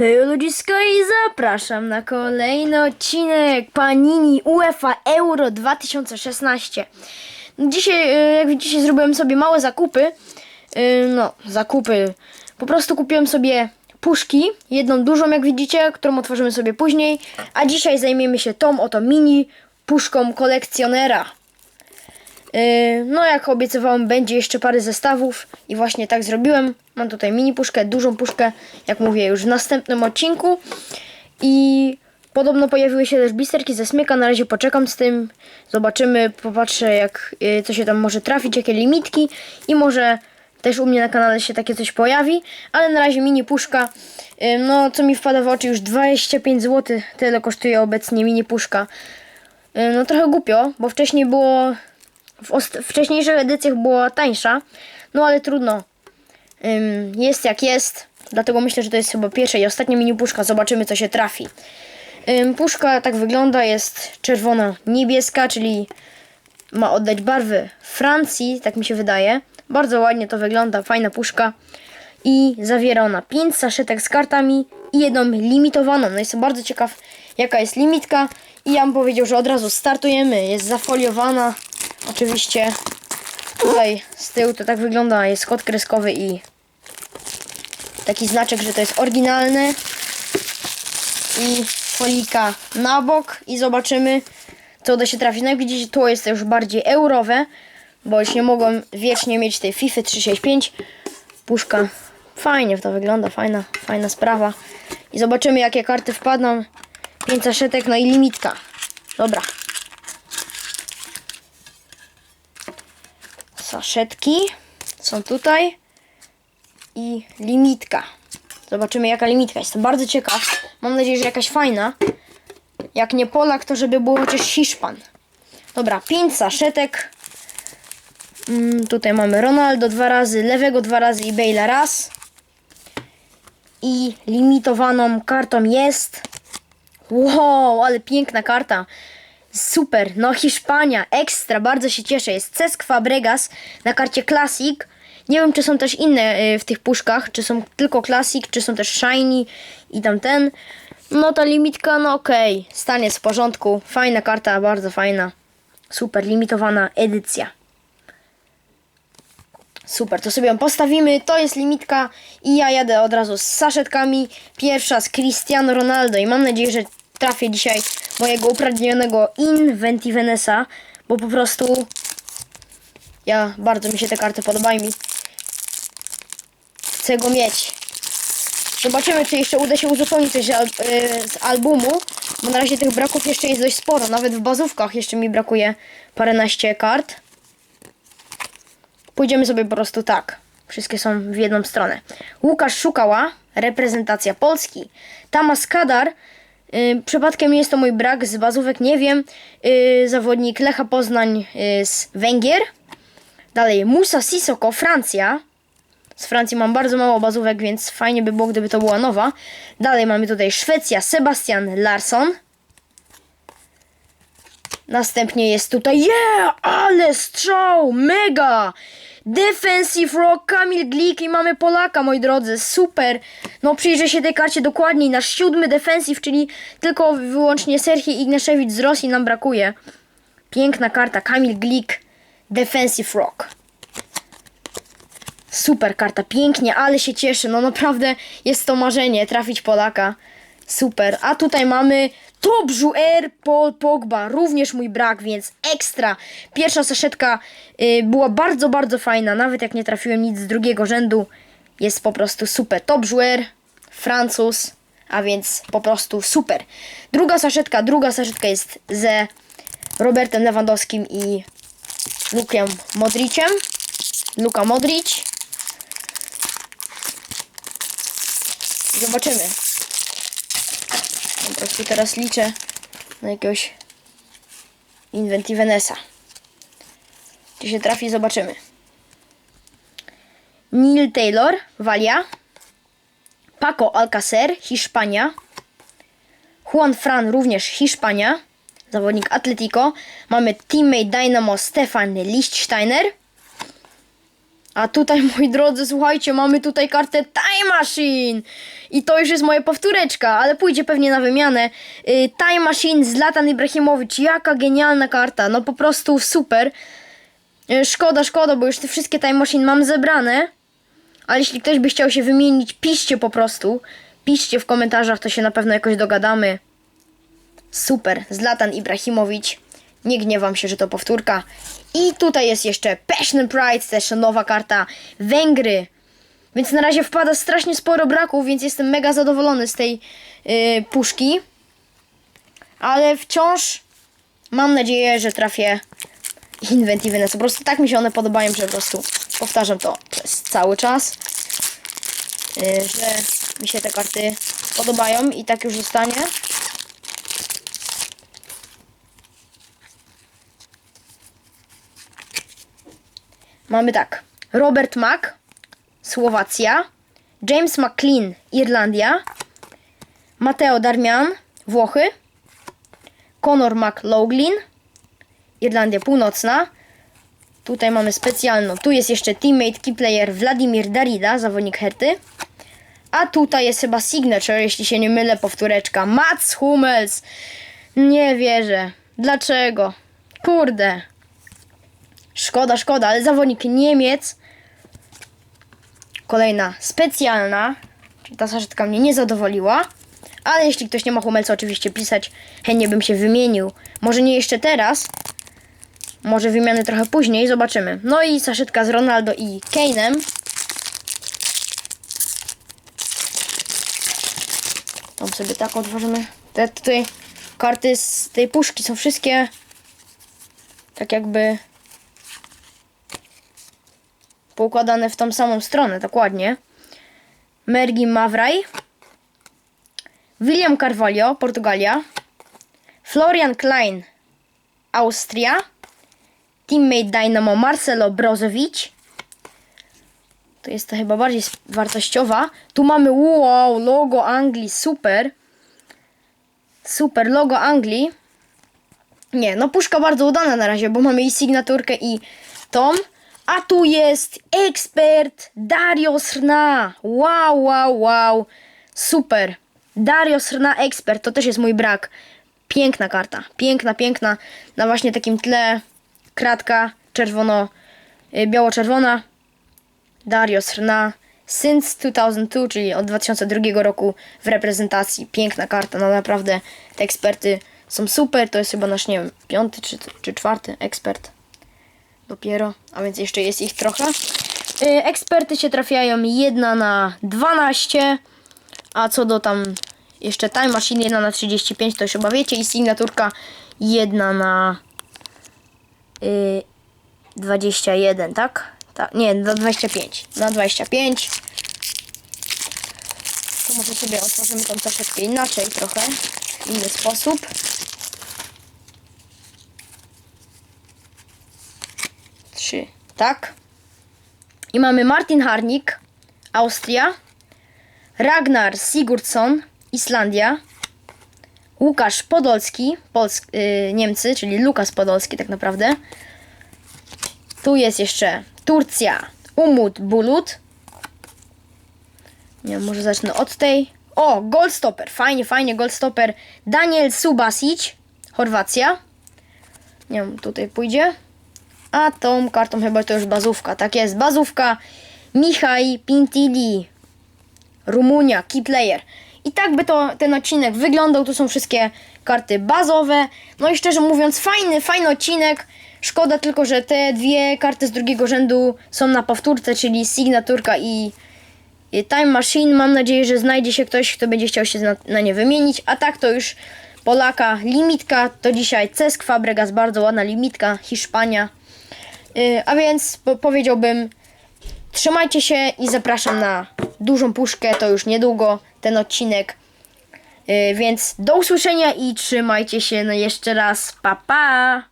Hej ludzisko i zapraszam na kolejny odcinek Panini UEFA Euro 2016. Dzisiaj, e, jak widzicie, zrobiłem sobie małe zakupy. E, No, zakupy. Po prostu kupiłem sobie puszki, jedną dużą, jak widzicie, którą otworzymy sobie później. A dzisiaj zajmiemy się tą oto mini puszką kolekcjonera. Yy, No, jak obiecywałem, będzie jeszcze parę zestawów i właśnie tak zrobiłem. Mam tutaj mini puszkę, dużą puszkę, jak mówię, już w następnym odcinku. I podobno pojawiły się też blisterki ze smyka. Na razie poczekam z tym, zobaczymy, popatrzę, jak yy, co się tam może trafić, jakie limitki i może też u mnie na kanale się takie coś pojawi, ale na razie mini puszka. Yy, No, co mi wpada w oczy, już 25 zł, tyle kosztuje obecnie mini puszka. No trochę głupio, bo wcześniej było w wcześniejszych edycjach była tańsza, no ale trudno. Ym, jest jak jest, dlatego myślę, że to jest chyba pierwsza i ostatnia mini puszka. Zobaczymy, co się trafi. Ym, puszka tak wygląda, jest czerwono-niebieska, czyli ma oddać barwy Francji, tak mi się wydaje. Bardzo ładnie to wygląda, fajna puszka. I zawiera ona 5 saszetek z kartami i jedną limitowaną. No jestem bardzo ciekaw, jaka jest limitka. I ja bym powiedział, że od razu startujemy. Jest zafoliowana. Oczywiście tutaj z tyłu to tak wygląda. Jest kod kreskowy i taki znaczek, że to jest oryginalne. I folika na bok i zobaczymy, co uda się trafić. No jak widzicie, to jest już bardziej eurowe, bo już nie mogłem wiecznie mieć tej FIFA 365. Puszka fajnie to wygląda, fajna, fajna sprawa. I zobaczymy, jakie karty wpadną. 5 saszetek, no i limitka. Dobra. Saszetki są tutaj. I limitka. Zobaczymy, jaka limitka. Jestem bardzo ciekaw. Mam nadzieję, że jakaś fajna. Jak nie Polak, to żeby było chociaż Hiszpan. Dobra, 5 saszetek. Mm, tutaj mamy Ronaldo dwa razy, lewego dwa razy i Bale'a raz. I limitowaną kartą jest. Wow, ale piękna karta. Super, no Hiszpania, ekstra, bardzo się cieszę. Jest Cesc Fabregas na karcie Classic. Nie wiem, czy są też inne y, w tych puszkach, czy są tylko Classic, czy są też Shiny i tamten. No ta limitka, no okej, jest w porządku. Fajna karta, bardzo fajna. Super, limitowana edycja. Super, to sobie ją postawimy. To jest limitka i ja jadę od razu z saszetkami. Pierwsza z Cristiano Ronaldo i mam nadzieję, że trafię dzisiaj mojego upragnionego Inventivenesa, bo po prostu ja bardzo mi się te karty podobają i chcę go mieć. Zobaczymy, czy jeszcze uda się uzupełnić coś z al- y, z albumu, bo na razie tych braków jeszcze jest dość sporo. Nawet w bazówkach jeszcze mi brakuje paręnaście kart. Pójdziemy sobie po prostu tak. Wszystkie są w jedną stronę. Łukasz Szukała, reprezentacja Polski. Tamas Kadar, przypadkiem nie jest to mój brak z bazówek, nie wiem. Y, zawodnik Lecha Poznań y, z Węgier. Dalej Musa Sissoko, Francja. Z Francji mam bardzo mało bazówek, więc fajnie by było, gdyby to była nowa. Dalej mamy tutaj Szwecja, Sebastian Larsson. Następnie jest tutaj, yeah, ale strzał, mega! Defensive Rock, Kamil Glik i mamy Polaka, moi drodzy, super! No przyjrzę się tej karcie dokładniej, nasz siódmy defensive, czyli tylko wyłącznie Serhii Ignaszewicz z Rosji nam brakuje. Piękna karta, Kamil Glik, Defensive Rock. Super karta, pięknie, ale się cieszę. No naprawdę jest to marzenie, trafić Polaka. Super. A tutaj mamy Top R Paul Pogba, również mój brak, więc ekstra. Pierwsza saszetka y, była bardzo, bardzo fajna, nawet jak nie trafiłem nic z drugiego rzędu. Jest po prostu super. Top R, Francuz, a więc po prostu super. Druga saszetka, druga saszetka jest ze Robertem Lewandowskim i Lukiem Modriciem. Luka Modric. Zobaczymy. Po prostu teraz liczę na jakiegoś Inventivenesa. Czy się trafi, zobaczymy. Neil Taylor, Walia. Paco Alcacer, Hiszpania. Juan Fran, również Hiszpania. Zawodnik Atletico. Mamy teammate Dynamo Stefan Lichtsteiner. A tutaj, moi drodzy, słuchajcie, mamy tutaj kartę Time Machine. I to już jest moja powtóreczka, ale pójdzie pewnie na wymianę. Y, Time Machine z Latan Ibrahimowicz. Jaka genialna karta. No po prostu super. Y, Szkoda, szkoda, bo już te wszystkie Time Machine mam zebrane. Ale jeśli ktoś by chciał się wymienić, piszcie po prostu. Piszcie w komentarzach, to się na pewno jakoś dogadamy. Super, Zlatan Ibrahimowicz. Nie gniewam się, że to powtórka. I tutaj jest jeszcze Passion Pride, też nowa karta Węgry. Więc na razie wpada strasznie sporo braków, więc jestem mega zadowolony z tej yy, puszki. Ale wciąż mam nadzieję, że trafię Inventiveness. Po prostu tak mi się one podobają, że po prostu powtarzam to przez cały czas. Yy, że mi się te karty podobają i tak już zostanie. Mamy tak. Robert Mack, Słowacja. James McLean, Irlandia. Matteo Darmian, Włochy. Conor McLaughlin, Irlandia Północna. Tutaj mamy specjalną. Tu jest jeszcze teammate, key player Wladimir Darida, zawodnik Herty. A tutaj jest chyba signature, jeśli się nie mylę, powtóreczka. Mats Hummels. Nie wierzę. Dlaczego? Kurde. Szkoda, szkoda, ale zawodnik Niemiec. Kolejna specjalna. Czyli ta saszetka mnie nie zadowoliła. Ale jeśli ktoś nie ma Hummelsa, oczywiście pisać. Chętnie bym się wymienił. Może nie jeszcze teraz. Może wymiany trochę później, zobaczymy. No i saszetka z Ronaldo i Kane'em. Tam sobie tak otworzymy. Te tutaj karty z tej puszki są wszystkie tak jakby poukładane w tą samą stronę, tak ładnie. Mergi Mavrai, William Carvalho, Portugalia, Florian Klein, Austria, teammate Dynamo Marcelo Brozovic. To jest to chyba bardziej wartościowa. Tu mamy wow, logo Anglii, super. Super, logo Anglii. Nie, no puszka bardzo udana na razie, bo mamy i sygnaturkę i tom. A tu jest ekspert Dario Srna. Wow, wow, wow. Super. Dario Srna ekspert, to też jest mój brak. Piękna karta. Piękna, piękna. Na właśnie takim tle kratka czerwono, y, biało-czerwona. Dario Srna. Since 2002, czyli od 2002 roku w reprezentacji. Piękna karta, no naprawdę te eksperty są super. To jest chyba nasz, nie wiem, piąty czy, czy czwarty ekspert dopiero, a więc jeszcze jest ich trochę. Y, Eksperty się trafiają jedna na 12, a co do tam jeszcze Time Machine 1 na 35, to już chyba wiecie, i sygnaturka 1 na y, 21, tak? Ta, nie, na 25. Na 25. To może sobie otworzymy tą troszeczkę inaczej trochę, w inny sposób. Tak. I mamy Martin Harnik, Austria. Ragnar Sigurdsson, Islandia. Łukasz Podolski, Polsk, y, Niemcy, czyli Lukas Podolski tak naprawdę. Tu jest jeszcze Turcja, Umut Bulut. Nie wiem, może zacznę od tej. O, Goldstopper, fajnie, fajnie, Goldstopper. Daniel Subasic, Chorwacja. Nie wiem, tutaj pójdzie. A tą kartą chyba to już bazówka. Tak jest, bazówka. Michaj Pintili. Rumunia, key player. I tak by to ten odcinek wyglądał. Tu są wszystkie karty bazowe. No i szczerze mówiąc, fajny, fajny odcinek. Szkoda tylko, że te dwie karty z drugiego rzędu są na powtórce, czyli Signaturka i Time Machine. Mam nadzieję, że znajdzie się ktoś, kto będzie chciał się na, na nie wymienić. A tak to już Polaka, limitka. To dzisiaj Cesk Fabregas, bardzo ładna limitka, Hiszpania. Yy, a więc po, powiedziałbym, trzymajcie się i zapraszam na dużą puszkę. To już niedługo ten odcinek. Yy, więc do usłyszenia i trzymajcie się no jeszcze raz. Pa pa!